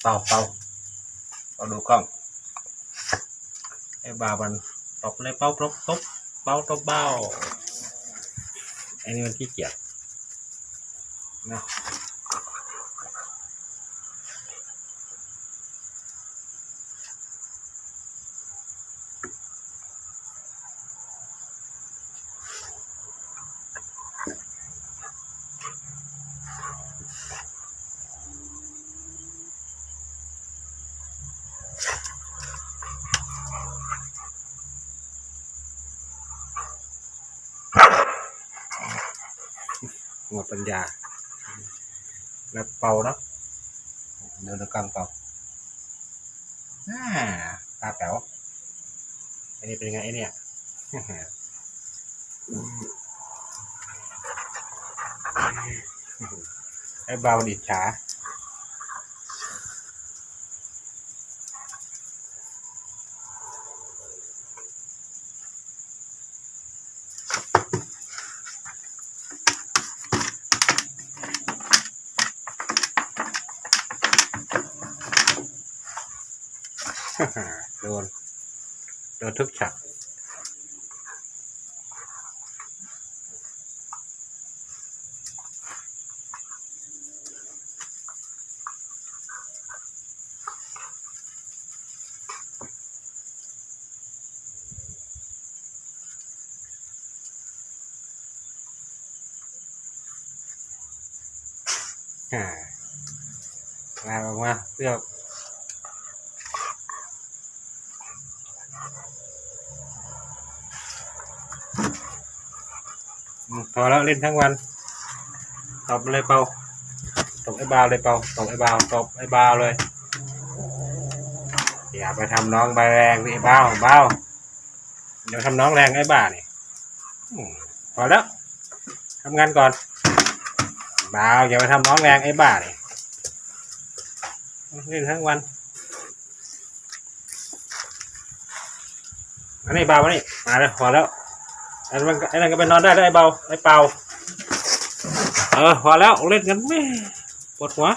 เป่าเป่าเราดูกล้องไอ้บาบันตบเลยเป้าตบตบเป้าตบเบ้าไอ้นี่มันขี้เกียจนะ หมดปัญญา แล้วเป่าเนาะเดินกล้องเป่าน่าตาแป๋วอันนี้เป็นไงไอ้เนี่ยไอ้บาวดิจฉา โดน โดนทุกฉากอ่ามาออกมาเพื่อ พอแล้วเล่นทั้งวันตบเลยเปาตบไอ้บาวเลยเปาตบไอ้บาวตบไอ้บาวเลย อย่าไปทำน้องใบแรงไอ้บาวบาวอย่าไปทำน้องแรงไอ้บ้านี่อืมพอแล้วทำงานก่อนบาวอย่าไปทำน้องแรงไอ้บ้านี่เล่นทั้งวันอันนี้บาวมานี่มาแล้วพอแล้ว อ้นั่นไอ้นั่นก็ไปนอนได้ไอ้เบาไอ้เป่าเออพอแล้วเล่นกันไม่ปวดหัว